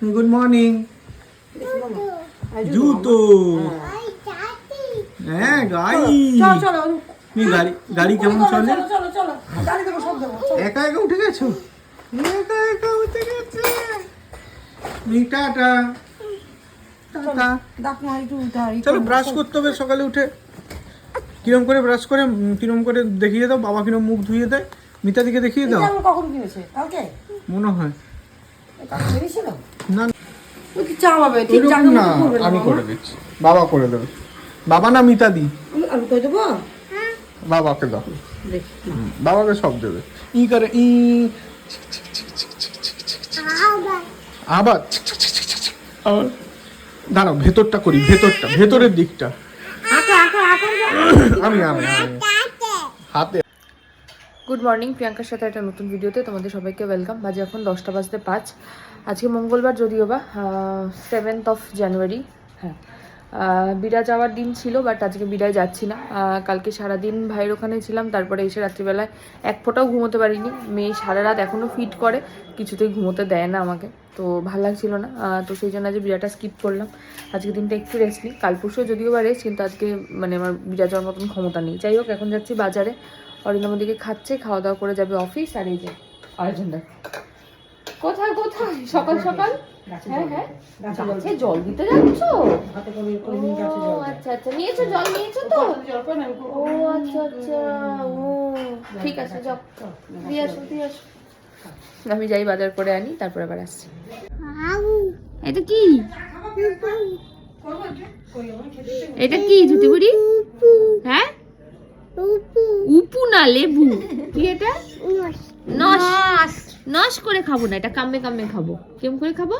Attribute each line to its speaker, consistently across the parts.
Speaker 1: Good morning জুতো হ্যাঁ গাড়ি। গাড়ি গাড়ি কেমন চলে। একা একা উঠে গেছো? একা একা উঠে গেছে? টাটা। চলো ব্রাশ করতে হবে সকালে উঠে। কিরম করে ব্রাশ করে কিরম করে দেখিয়ে দাও বাবা কিরম মুখ ধুয়ে দেয়। মিতা দিকে দেখিয়ে দাও।
Speaker 2: কখন কিনেছে? কালকে?
Speaker 1: মনে হয়। না
Speaker 2: ও কি চা ঠিক
Speaker 1: ওইরকম না
Speaker 2: মতো করবে না
Speaker 1: আমি
Speaker 2: বাবা।
Speaker 1: করে দিচ্ছি বাবা করে দেবে বাবা না মিতা দি
Speaker 2: আমি করে দেবো
Speaker 1: বাবাকে দাও বাবাকে সব দেবে ই করে ই আবার আবার দাঁড়াও ভেতরটা করি ভেতরটা ভেতরের দিকটা
Speaker 2: আঁকা আঁকা আঁকা
Speaker 1: আমি আমি আমি হাতে
Speaker 3: গুড মর্নিং প্রিয়াঙ্কার সাথে একটা নতুন ভিডিওতে তোমাদের সবাইকে ওয়েলকাম বাজে এখন দশটা বাজতে পাঁচ আজকে মঙ্গলবার যদিও বা সেভেন্থ অফ জানুয়ারি হ্যাঁ। বিড়া যাওয়ার দিন ছিল বাট আজকে বিড়ায় যাচ্ছি না। কালকে সারাদিন ভাইয়ের ওখানে ছিলাম, তারপরে এসে রাত্রিবেলায় এক ফোঁটাও ঘুমোতে পারিনি। মেয়ে সারা রাত এখনও ফিট করে, কিছুতেই ঘুমোতে দেয় না আমাকে, তো ভালো লাগছিল না। তো সেই জন্য আজকে বিড়াটা স্কিপ করলাম। আজকে দিনটা একটু রেস্ট নিই। কাল পরশু যদিও বা রেস্ট কিন্তু আজকে মানে আমার বিড়া যাওয়ার মতন ক্ষমতা নেই। যাই হোক, এখন যাচ্ছি বাজারে। অরিন্দম দিকে খাচ্ছে, খাওয়া দাওয়া করে যাবে অফিস আর এই যে আরেকজন দেখ কোথায় কোথায়? সকাল সকাল? হ্যাঁ হ্যাঁ। গাছে জল দিতে যাচ্ছ? ও আচ্ছা আচ্ছা। নিয়েছো জল নিয়েছো তো? ও আচ্ছা আচ্ছা। ও ঠিক আছে যাও। দিয়ে আসো দিয়ে আসো। আমি যাই বাজার করে আনি তারপর আবার আসছি। এটা কি? এটা কি ঝুটি বুড়ি? হ্যাঁ? উপু। না লেবু। কি এটা? নস। নস। করে খাব না এটা কামে কামে খাব। কেমন করে খাব।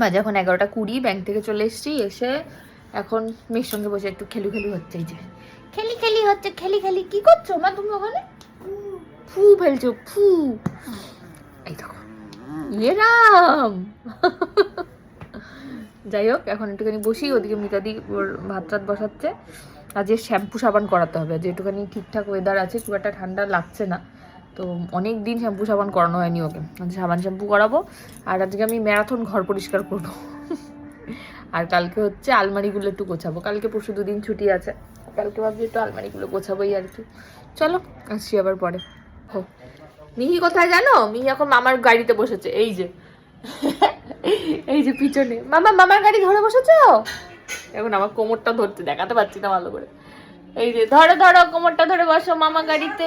Speaker 3: বাজে এখন এগারোটা কুড়ি ব্যাংক থেকে চলে এসেছি এসে এখন মেয়ের সঙ্গে বসে একটু খেলু খেলু হচ্ছে এই যে। খেলি খেলি হচ্ছে খেলি খেলি। কি করছ মা তুমি ওখানে? ফু ফেলছো ফু। এই দেখো। ইয়ে রাম। যাই হোক, এখন একটুখানি বসি ওদিকে মিতাদি ওর ভাত টাত বসাচ্ছে। আজকে শ্যাম্পু সাবান করাতে হবে, যে একটুখানি ঠিকঠাক ওয়েদার আছে, খুব একটা ঠান্ডা লাগছে না। তো অনেক দিন শ্যাম্পু সাবান করানো হয়নি ওকে। সাবান শ্যাম্পু করাবো, আর আজকে আমি ম্যারাথন ঘর পরিষ্কার করব। আর কালকে হচ্ছে আলমারিগুলো একটু গোছাবো। কালকে পরশু দুদিন ছুটি আছে, কালকে ভাবছি একটু আলমারিগুলো গোছাবোই আর কি। চলো, আসছি আবার পরে। হো। মিহি কোথায় জানো? মিহি এখন মামার গাড়িতে বসেছে, এই যে। এই যে পিছনে। মামা মামার গাড়ি ধরে বসেছো? এখন আমার কোমরটা ধরতে দেখাতে পারছি না ভালো করে। এই যে ধরো ধরো কোমরটা ধরে বসো মামা গাড়িতে।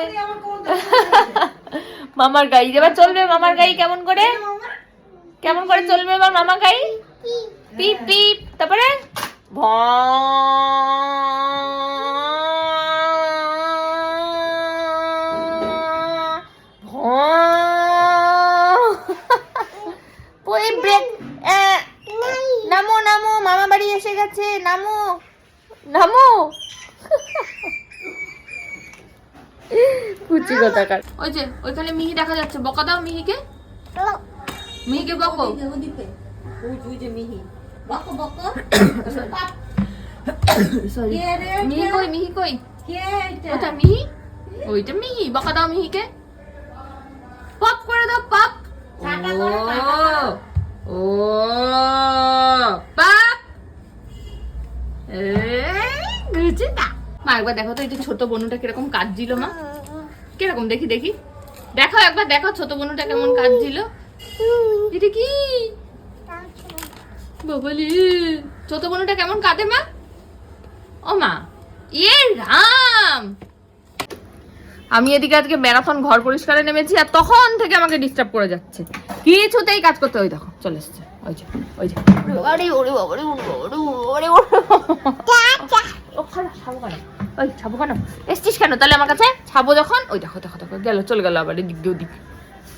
Speaker 3: মামার গাড়ি এবার চলবে মামার গাড়ি কেমন করে? কেমন করে চলবে এবার মামা গাড়ি? পিপ পিপ তারপরে? ভ ওই ব্রেক নামো নামো মামা বাড়ি এসে গেছে নামো। নামো। কুচি কথাকার। ওই যে ওইখানে মিহি দেখা যাচ্ছে। বকা দাও মিহিকে। মিহিকে বকো।
Speaker 2: ওই যে মিহি। বকো বকো।
Speaker 3: সরি মিহি কই মিহি কই?
Speaker 2: কে এটা
Speaker 3: ওটা মিহি? ওইটা মিহি। বকা দাও মিহিকে। পপ করে দাও পপ।
Speaker 2: টাটা করে।
Speaker 3: ও ও পপ গুছি না মা একবার দেখো তো এই যে ছোট বনুটা কীরকম কাঁদছিল মা কীরকম দেখি দেখি দেখো একবার দেখো ছোট বনুটা কেমন কাঁদছিল এটা কি ছোট বনুটা কেমন কাঁদে মা ও মা এ রাম আমি এদিকে আজকে ম্যারাথন ঘর পরিষ্কারে নেমেছি আর তখন থেকে আমাকে ডিস্টার্ব করে যাচ্ছে কিছুতেই কাজ করতে ওই দেখো চলে এসছে ওই যে ওই যে ছাবো কেন? ওই ছাবো কেন? এসছিস কেন? তাহলে আমার কাছে ছাবো যখন ওই দেখো দেখো দেখো গেল চলে গেল আবার এদিক দিয়ে ওদিক।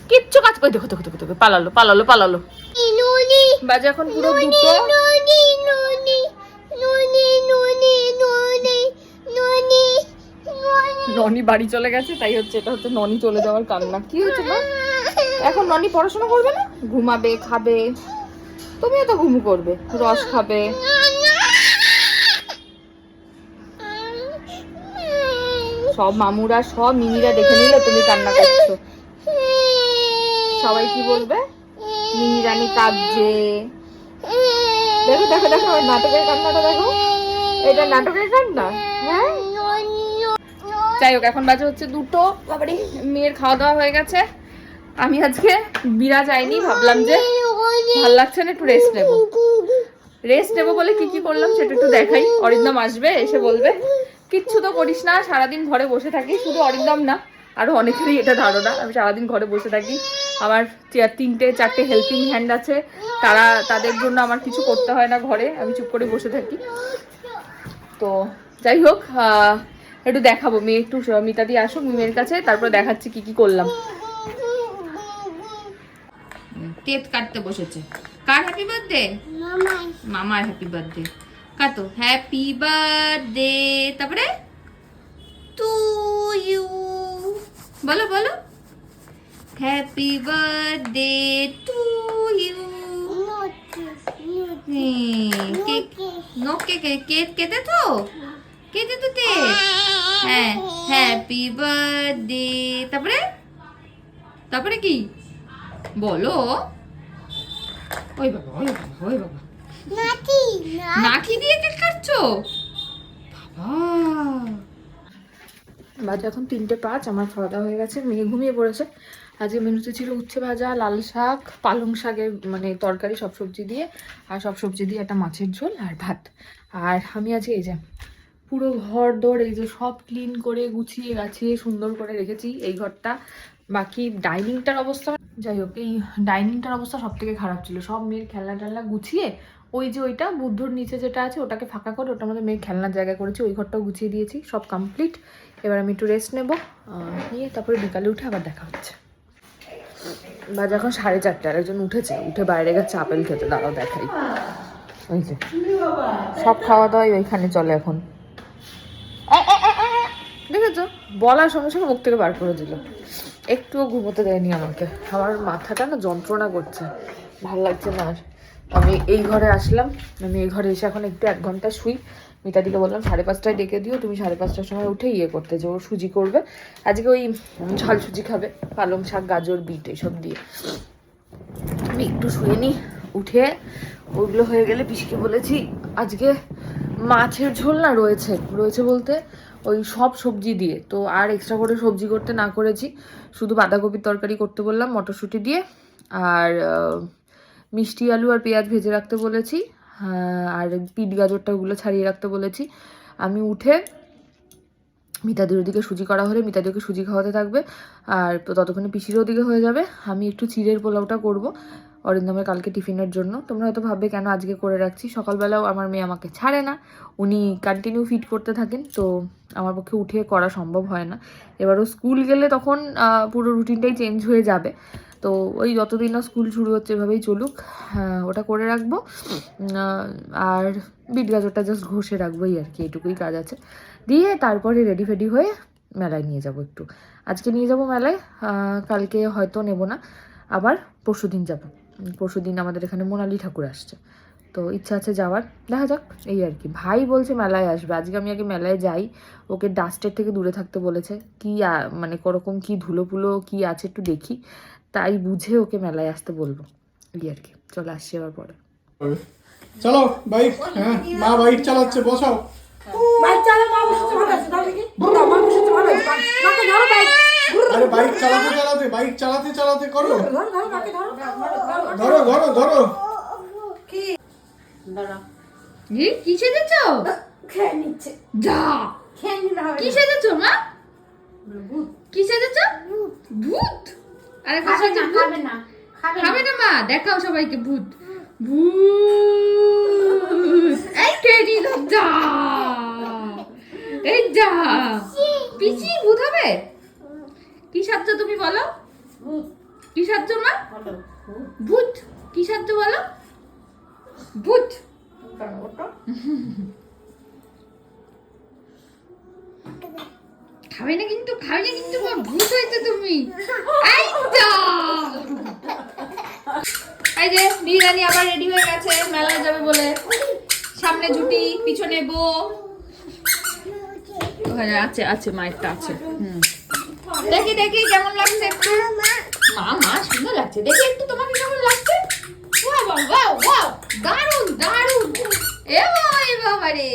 Speaker 3: কিচ্ছু কাজ করে দেখো দেখো দেখো দেখো পালালো পালালো পালালো। বাজে এখন পুরো দুটো। ননি বাড়ি চলে গেছে তাই হচ্ছে এটা হচ্ছে ননি চলে যাওয়ার কান্না। কি হচ্ছে না এখন ননি পড়াশোনা করবে না? ঘুমাবে খাবে। তুমিও তো ঘুম করবে রস খাবে। সব মামুরা, সব মিমিরা দেখে নিলে তুমি কান্না করছ। সবাই কি বলবে? মিমি রানী কাঁদছে। দেখো দেখো দেখো নাটকের কান্নাটা দেখো। এটা নাটকের কান্না? হ্যাঁ? যাই হোক, এখন বাজে হচ্ছে দুটো। বাবারে, মেয়ের খাওয়া দাওয়া হয়ে গেছে। আমি আজকে বিরা যাইনি, ভাবলাম যে ভালো লাগছে না, একটু রেস্ট নেব। রেস্ট নেব বলে কি কি করলাম সেটা একটু দেখাই। অরিন্দম আসবে, এসে বলবে। কিচ্ছু তো করিস না সারাদিন ঘরে বসে থাকি শুধু অরিন্দম না আরও অনেকেরই এটা ধারণা আমি সারাদিন ঘরে বসে থাকি। আমার তিনটে চারটে হেল্পিং হ্যান্ড আছে তারা তাদের জন্য আমার কিছু করতে হয় না ঘরে আমি চুপ করে বসে থাকি। তো যাই হোক একটু দেখাবো মেয়ে একটু মিতাদি আসুক মেয়ের কাছে তারপর দেখাচ্ছি কি কি করলাম। তেত কাটতে বসেছে। কার হ্যাপি বার্থডে মামার। হ্যাপি বার্থডে কাতো হ্যাপি বার্থডে তারপরে? টু ইউ বলো বলো। Happy birthday to you cake no cake cake কেটে তো? কেটে তো তে হ্যাঁ হ্যাপি বার্থডে তারপরে? তারপরে কি? বলো। ওই বাবা ওই বাবা ওই বাবা। নাকি দিয়ে কেক কাটছো? বাবা। বাজে এখন তিনটে পাঁচ আমার খাওয়া দাওয়া হয়ে গেছে মেয়ে ঘুমিয়ে পড়েছে। আজকে মেনুতে ছিল উচ্ছে ভাজা লাল শাক পালং শাকের মানে তরকারি সব সবজি দিয়ে আর সব সবজি দিয়ে একটা মাছের ঝোল আর ভাত। আর আমি আজকে এই যে পুরো ঘর দৌড় এই যে সব ক্লিন করে গুছিয়ে গাছিয়ে সুন্দর করে রেখেছি এই ঘরটা। বাকি ডাইনিংটার অবস্থা যাই হোক এই ডাইনিংটার অবস্থা সব থেকে খারাপ ছিল। সব মেয়ের খেলনা টেলনা গুছিয়ে ওই যে ওইটা, বুদ্ধর নিচে যেটা আছে, ওটাকে ফাঁকা করে ওটা আমাদের মেয়ে খেলনার জায়গা করেছি, ওই ঘরটাও গুছিয়ে দিয়েছি, সব কমপ্লিট এবার আমি একটু রেস্ট নেব নিয়ে তারপরে বিকালে উঠে আবার দেখা হচ্ছে। বাজে এখন সাড়ে চারটে আর একজন উঠেছে, উঠে বাইরে গেছে আপেল খেতে, দাঁড়াও দেখাই। ওই যে, সব খাওয়া দাওয়াই ওইখানে চলে এখন। দেখেছ? বলার সঙ্গে সঙ্গে মুখ থেকে বার করে দিল। একটুও ঘুমোতে দেয়নি আমাকে। আমার মাথাটা না যন্ত্রণা করছে। ভালো লাগছে না আর। আমি এই ঘরে আসলাম। আমি এই ঘরে এসে এখন একটু এক ঘণ্টা শুই। মিতাদিকে বললাম, সাড়ে পাঁচটায় ডেকে দিও। তুমি সাড়ে পাঁচটার সময় উঠে ইয়ে করতে যে ও সুজি করবে। আজকে ওই ঝাল সুজি খাবে, পালং শাক, গাজর, বিট এইসব দিয়ে। আমি একটু শুয়ে নিই উঠে ওগুলো হয়ে গেলে পিসকে বলেছি, আজকে মাছের ঝোল না রয়েছে। রয়েছে বলতে ওই সব সবজি দিয়ে। তো আর এক্সট্রা করে সবজি করতে না করেছি। শুধু বাঁধাকপির তরকারি করতে বললাম, মটরশুঁটি দিয়ে। আর মিষ্টি আলু আর পেঁয়াজ ভেজে রাখতে বলেছি আর পিট গাজরটা ওগুলো ছাড়িয়ে রাখতে বলেছি। আমি উঠে মিতাদির ওদিকে সুজি করা হলে মিতাদিকে সুজি খাওয়াতে থাকবে, আর ততক্ষণে পিসির ওদিকে হয়ে যাবে। আমি একটু চিড়ের পোলাওটা করব অরিন্দমের কালকে টিফিনের জন্য। তোমরা হয়তো ভাববে, কেন আজকে করে রাখছি? সকালবেলাও আমার মেয়ে আমাকে ছাড়ে না। উনি কন্টিনিউ ফিট করতে থাকেন, তো আমার পক্ষে উঠে করা সম্ভব হয় না। এবারও স্কুল গেলে তখন পুরো রুটিনটাই চেঞ্জ হয়ে যাবে। তো ওই যতদিন না স্কুল শুরু হচ্ছে এভাবেই চলুক হ্যাঁ, ওটা করে রাখব। আর বিট গাজরটা জাস্ট ঘষে রাখবোই আর কি এটুকুই কাজ আছে। দিয়ে তারপরে রেডি ফেডি হয়ে মেলায় নিয়ে যাব একটু। আজকে নিয়ে যাব মেলায় কালকে হয়তো নেব না আবার পরশু দিন যাব। পরশু দিন আমাদের এখানে মোনালি ঠাকুর আসছে। তো ইচ্ছা আছে যাওয়ার দেখা যাক এই আর কি। ভাই বলছে মেলায় আসবে আজকে আমি আগে মেলায় যাই ওকে ডাস্টের থেকে দূরে থাকতে বলেছে কি মানে কোরকম কি ধুলো ফুলো কি আছে একটু দেখি। তাই বুঝে ওকে মেলায় আসতে বলব। এই আর কি চলে আসছি আবার পরে।
Speaker 1: চলো বাইক হ্যাঁ মা বাইক চালাচ্ছে বসাও।
Speaker 2: বাইক চালা মা ভালো আছে ধরো দেখি মা বসেছে ভালো আছে মাকে ধরো বাইক।
Speaker 1: আরে বাইক চালাতে চালাতে বাইক চালাতে চালাতে করো।
Speaker 2: ধরো ধরো মাকে ধরো।
Speaker 1: ধরো ধরো ধরো।
Speaker 2: দাঁড়া
Speaker 3: কি সেজেছ?
Speaker 2: খেয়ে নিচ্ছে।
Speaker 3: যা।
Speaker 2: খেয়ে নিলে হবে
Speaker 3: কি সেজেছ মা?
Speaker 2: ভূত।
Speaker 3: কি সেজেছ? ভূত? আরে
Speaker 2: খাবে না খাবে না খাবে না।
Speaker 3: মা দেখাও সবাইকে ভূত। ভূত। এই টেডি যা। এই যা। পিচি। ভূত হবে? কি সাজছো তুমি বলো? কি সাজছো মা?
Speaker 2: ভূত।
Speaker 3: কি সাজছো বলো? ভূত।
Speaker 2: ওঠো।
Speaker 3: খাবে না কিন্তু, খাবে না কিন্তু ভূত হয়েছে তুমি। এই যা নিরানি আবার রেডি হয়ে গেছে, মেলায় যাবে বলে। সামনে জুটি, পিছনে বো ওখানে আছে আছে, মায়েরটা আছে। হুম। দেখি দেখি, কেমন লাগছে একটু? মা মা, সুন্দর লাগছে। দেখি একটু তোমাকে কেমন লাগছে। ওয়াও ওয়াও ওয়াও এ বাবা এ বাবা রে।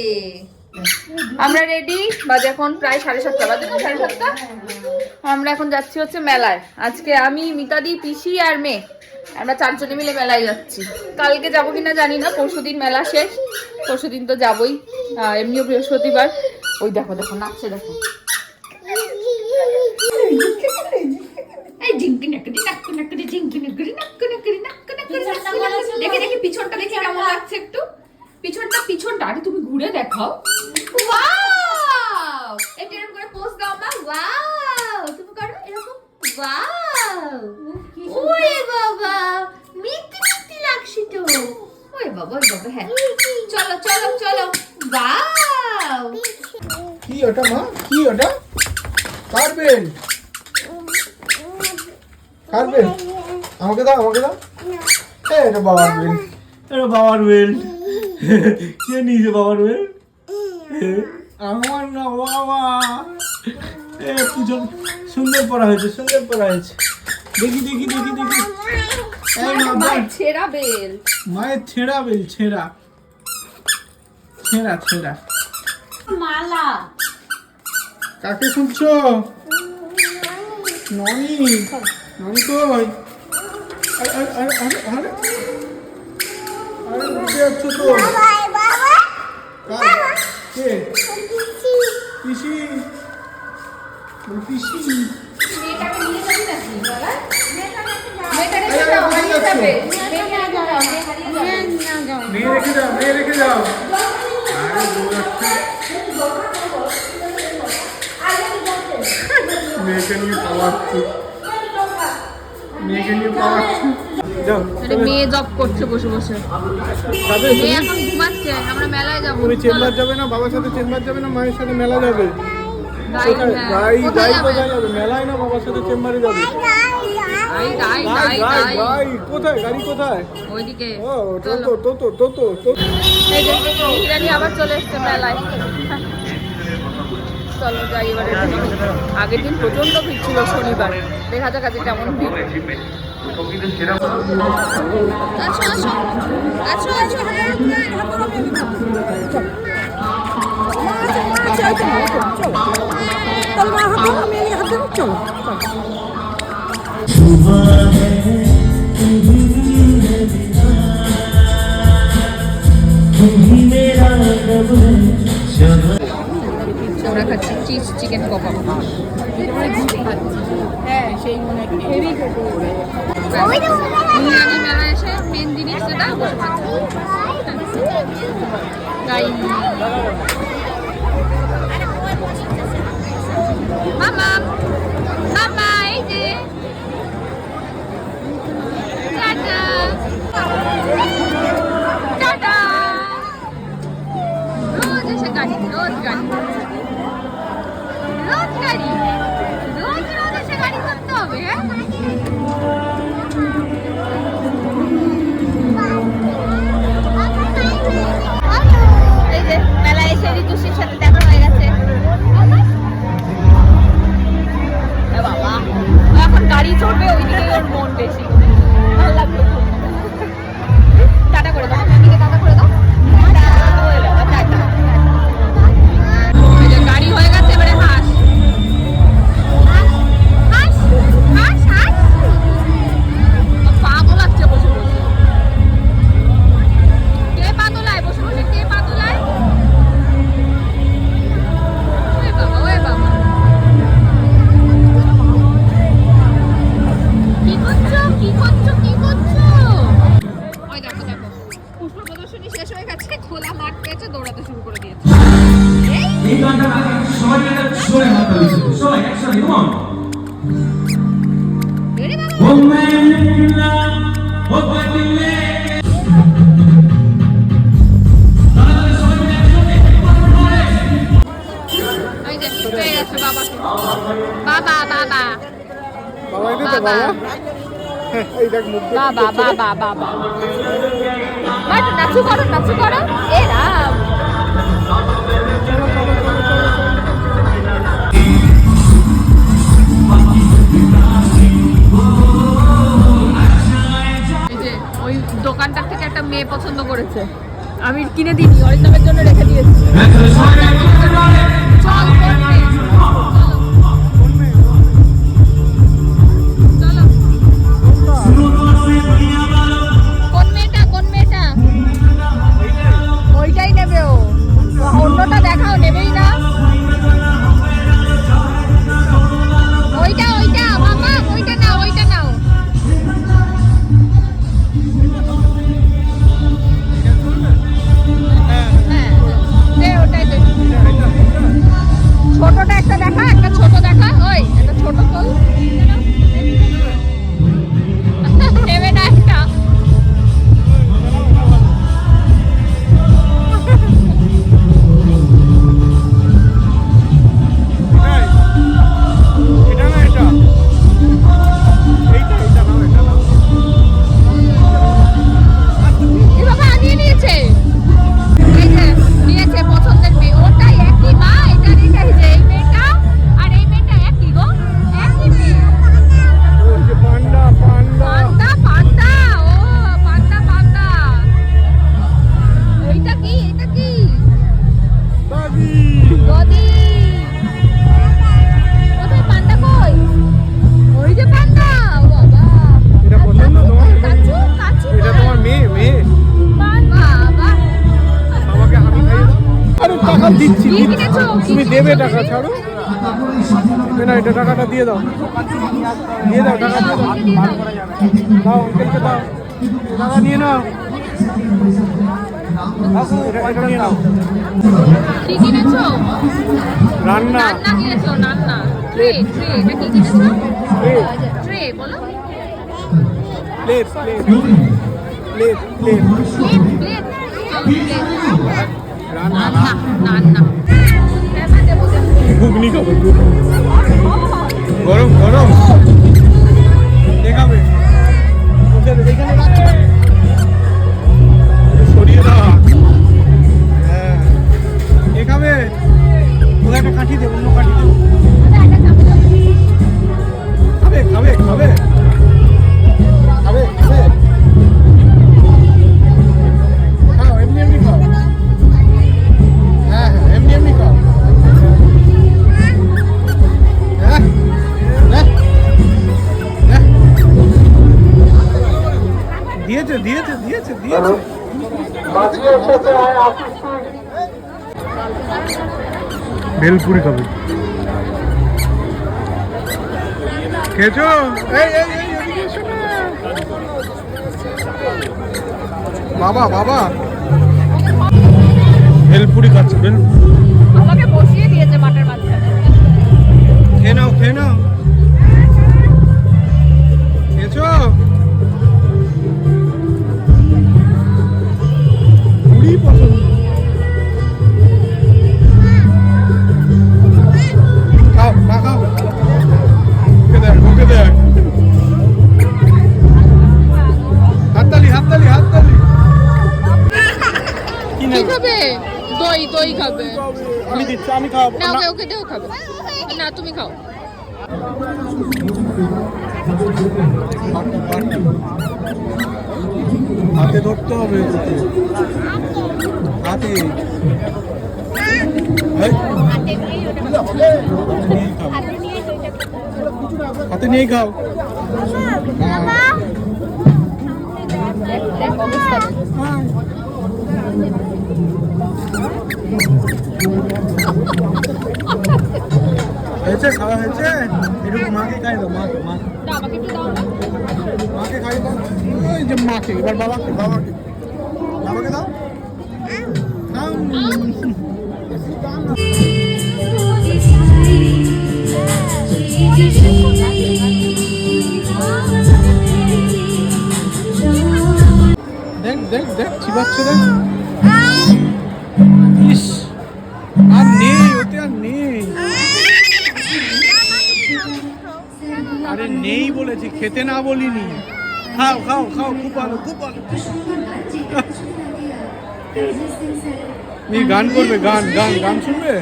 Speaker 3: আমরা রেডি বাজে এখন প্রায় সাড়ে সাতটা, বাজে না সাড়ে সাতটা? আমরা এখন যাচ্ছি হচ্ছে মেলায়। আজকে আমি, মিতাদি, পিসি আর মেয়ে। আমরা চারজনে মিলে মেলায় যাচ্ছি। কালকে যাব কিনা জানি না, পরশুদিন মেলা শেষ। পরশুদিন তো যাবই। এমনিও বৃহস্পতিবার। ওই দেখো দেখো, নাচছে। দেখে দেখে, পিছনটা দেখে কেমন লাগছে একটু। পিছনটা পিছনটা আরে তুমি ঘুরে দেখাও। ওয়াও এটা এরকম করে পোজ দাও মা। ওয়াও তুমি করো এরকম। ওয়াও ওরে বাবা মিষ্টি মিষ্টি লাগছে তো। ওরে বাবা ওরে বাবা হ্যাঁ। চলো চলো চলো। ওয়াও
Speaker 1: কি ওটা মা? কি ওটা? কার বেল্ট আমাকে দাও আমাকে দাও। এটা বাবার বেল্ট এটা বাবার বেল্ট কে নিয়েছে বাবার বেল্ট আমার না বাবা এ পুজো সুন্দর পড়া হয়েছে সুন্দর পড়া হয়েছে দেখি দেখি দেখি দেখি
Speaker 3: মায়ের ছেঁড়া বেল।
Speaker 1: মায়ের ছেঁড়া বেল। ছেঁড়া ছেঁড়া ছেঁড়া
Speaker 3: মালা
Speaker 1: কাকে খুঁজছো ননি ননি কই? আরে আরে আরে আরে। যাচ্ছ তো? কে? পিসি।
Speaker 3: মেয়ে
Speaker 1: রেখে যাও মেয়ে রেখে দৌড়াচ্ছে মেয়েকে নিয়ে পাওয়াচ্ছি মেয়েকে নিয়ে পাওয়াচ্ছি
Speaker 3: মেয়ে জব করছে বসে বসে। মেয়ে এখন ঘুমাচ্ছে আমরা মেলায় যাব।
Speaker 1: তুমি চেম্বার যাবে না বাবার সাথে চেম্বার যাবে না মায়ের সাথে মেলা যাবে। কোথায়।
Speaker 3: কোথায় যাবে?
Speaker 1: মেলায় না বাবার সাথে চেম্বারে যাবে?
Speaker 3: গাই গাই
Speaker 1: গাই
Speaker 3: গাই
Speaker 1: গাই
Speaker 3: গাই
Speaker 1: গাই কোথায়? গাড়ি কোথায়?
Speaker 3: ওইদিকে।
Speaker 1: ও তো তো তো
Speaker 3: আবার চলে এসছে মেলায়। চলো যাই এবারে। আগের দিন প্রচণ্ড ভিড় ছিল শনিবার। দেখা যাক আজকে কেমন ভিড়।
Speaker 2: চলো
Speaker 3: আমরা খাচ্ছি চিজ চিকেন কবাব হ্যাঁ সেই মনে হেভি বিরিয়ানি মেলা এসে মেন জিনিস যেটা বসে খাচ্ছি গাই মামা মামা এই যে টাটা টাটা রোজ এসে গাড়ি রোজ গাড়ি এসে সাথে দেখা হয়ে গেছে। এখন গাড়ি চড়বে ওইদিকে ওর মন বেশি। বাবা। বাবা ওই
Speaker 1: দোকানটা থেকে একটা মেয়ে পছন্দ
Speaker 3: করেছে। আমি কিনে দিইনি অরিন্দমের জন্য রেখে দিয়েছি।
Speaker 1: ছাড়ো। না এটা টাকাটা দিয়ে দাও। দিয়ে দাও টাকাটা দিয়ে দাও। দাও অঙ্কেলকে দাও। টাকা নিয়ে নাও। রান্না। Plate plate. প্লেট রান্না
Speaker 3: রান্না।
Speaker 1: ঘুগনি খাব। গরম গরম। দেখাবে সরিয়ে দাও। হ্যাঁ। দেখাবে ওদের একটা কাঠি দেবো অন্য কাঠি দেবো খাবে খাবে খাবে। পুরি খাবে। খেয়েছো? বাবা বাবা। হাতে নিয়ে খাও। হয়েছে খাওয়া হয়েছে? একটু মাকে খাই দাও মাকে মাকে। খাই দাও। ওই যে মাকে এবার বাবাকে বাবাকে। বাবাকে দাও। দেখ দেখ দেখ চিবাচ্ছে দেখ। ইস আর নেই ওতে নেই। আরে নেই বলেছি খেতে না বলিনি। খাও খাও খাও খুব ভালো খুব ভালো। গান করবে গান গান গান শুনবে?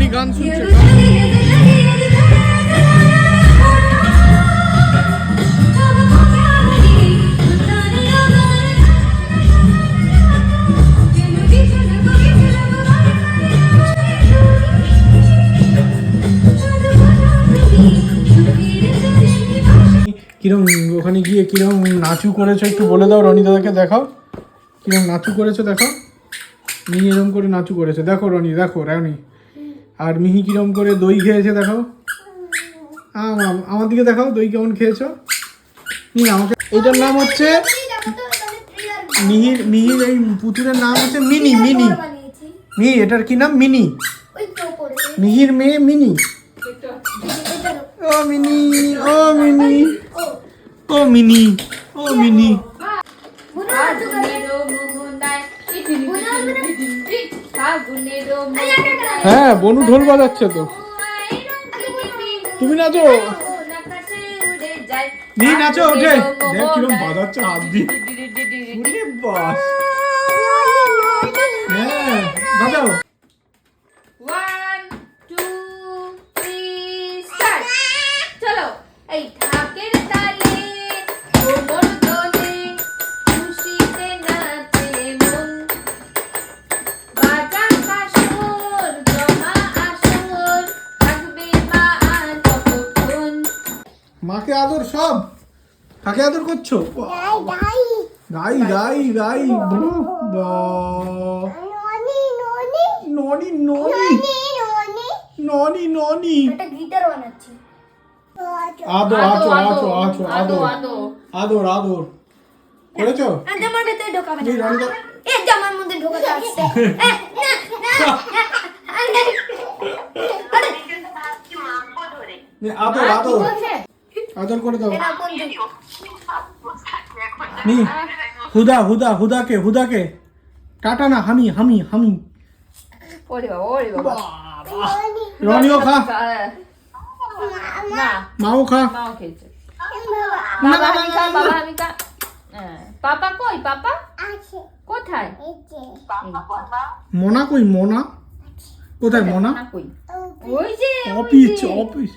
Speaker 1: রানী গান শুনছে কিরম ওখানে গিয়ে কিরম নাচু করেছ একটু বলে দাও, রনি দাদাকে দেখাও। কিরম নাচু করেছ, দেখো। নিয়ে এরম করে নাচু করেছে। দেখো রনি, দেখো, রানি। আর মিহি কিরম করে দই খেয়েছে দেখো। আম- আমার দিকে দেখাও দই কেমন খেয়েছো? আমাকে এটার নাম হচ্ছে মিহির মিহির এই পুতুলের নাম হচ্ছে মিনি মিনি। মিহি এটার কি নাম? মিনি। মিহির মেয়ে মিনি। ও মিনি ও মিনি। ও মিনি ও মিনি। হ্যাঁ বনু ঢোল বাজাচ্ছে তো তুমি নাচো নিয়ে নাচো ওঠে দেখ কিরম বাজাচ্ছে হাত দিয়ে বাস করছ? গাই গাই গাই। ননি ননি। ননি ননি।
Speaker 4: গিটার বানাচ্ছি।
Speaker 1: আচো
Speaker 3: আদো
Speaker 1: আদর
Speaker 3: আদো
Speaker 1: আদর আদর করেছ?
Speaker 4: আর জামার ভেতরে ঢোকাবে এ জামার মধ্যে ঢোকাতে আসছে।
Speaker 1: আদর আদর। আদর করে দাও? নি। হুদা হুদা হুদাকে হুদাকে। টাটা না হামি হামি হামি।
Speaker 3: ওরে বাবা ওরে বাবা।
Speaker 1: রনিও খা।
Speaker 3: না।
Speaker 1: মাও খা।
Speaker 3: মাও খেয়েছে। বাবা আমি খা বাবা। আমি খা হ্যাঁ। পাপা কই পাপা? কোথায়?
Speaker 1: মোনা কই মোনা? কোথায় মোনা?
Speaker 3: কই? ওই যে
Speaker 1: অফিস অফিস।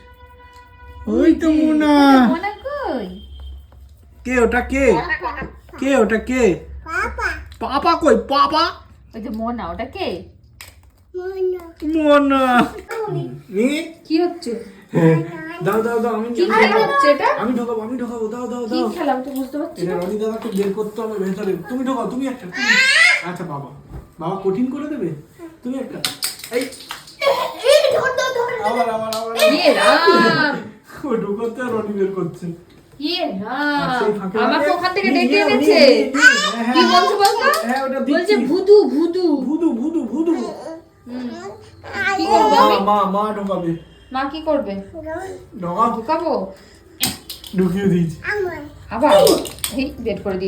Speaker 1: ওই তো মোনা।
Speaker 3: মোনা কই?
Speaker 1: কে ওটা কে? কে ওটা কে? পাপা। কই? পাপা?
Speaker 3: ওই যে মোনা ওটা কে?
Speaker 1: মোনা। নি?
Speaker 3: কি হচ্ছে?
Speaker 1: দাও দাও দাও আমি
Speaker 3: কি খেলা হচ্ছে এটা?
Speaker 1: আমি ঢোকাবো আমি ঢোকাবো দাও দাও
Speaker 3: কি
Speaker 1: দাও।
Speaker 3: খেলা আমি তো বুঝতে পারছি
Speaker 1: এটা রনি দাদাকে বের করতে হবে ভেতরে। তুমি ঢোকাও তুমি একটা আচ্ছা বাবা। বাবা কঠিন করে দেবে? তুমি একটা। এই। আবার আবার আবার।
Speaker 3: রাম
Speaker 1: ও ঢোকাতে রনি বের করছে।
Speaker 3: ইয়ে আমাকে ওখান থেকে ডেকে এনেছে।
Speaker 1: হ্যাঁ,
Speaker 3: কি বলছো বলতো?
Speaker 1: হ্যাঁ
Speaker 3: বলছে ভুদু ভুদু।
Speaker 1: ভুদু ভুদু ভুদু।
Speaker 3: কি করব?
Speaker 1: মা মা মা ঢোকাবে।
Speaker 3: মা কি করবে? ঢুকাবো?
Speaker 1: ঢুকিয়ে দিয়েছি।
Speaker 3: আবার? এই বের করে দিই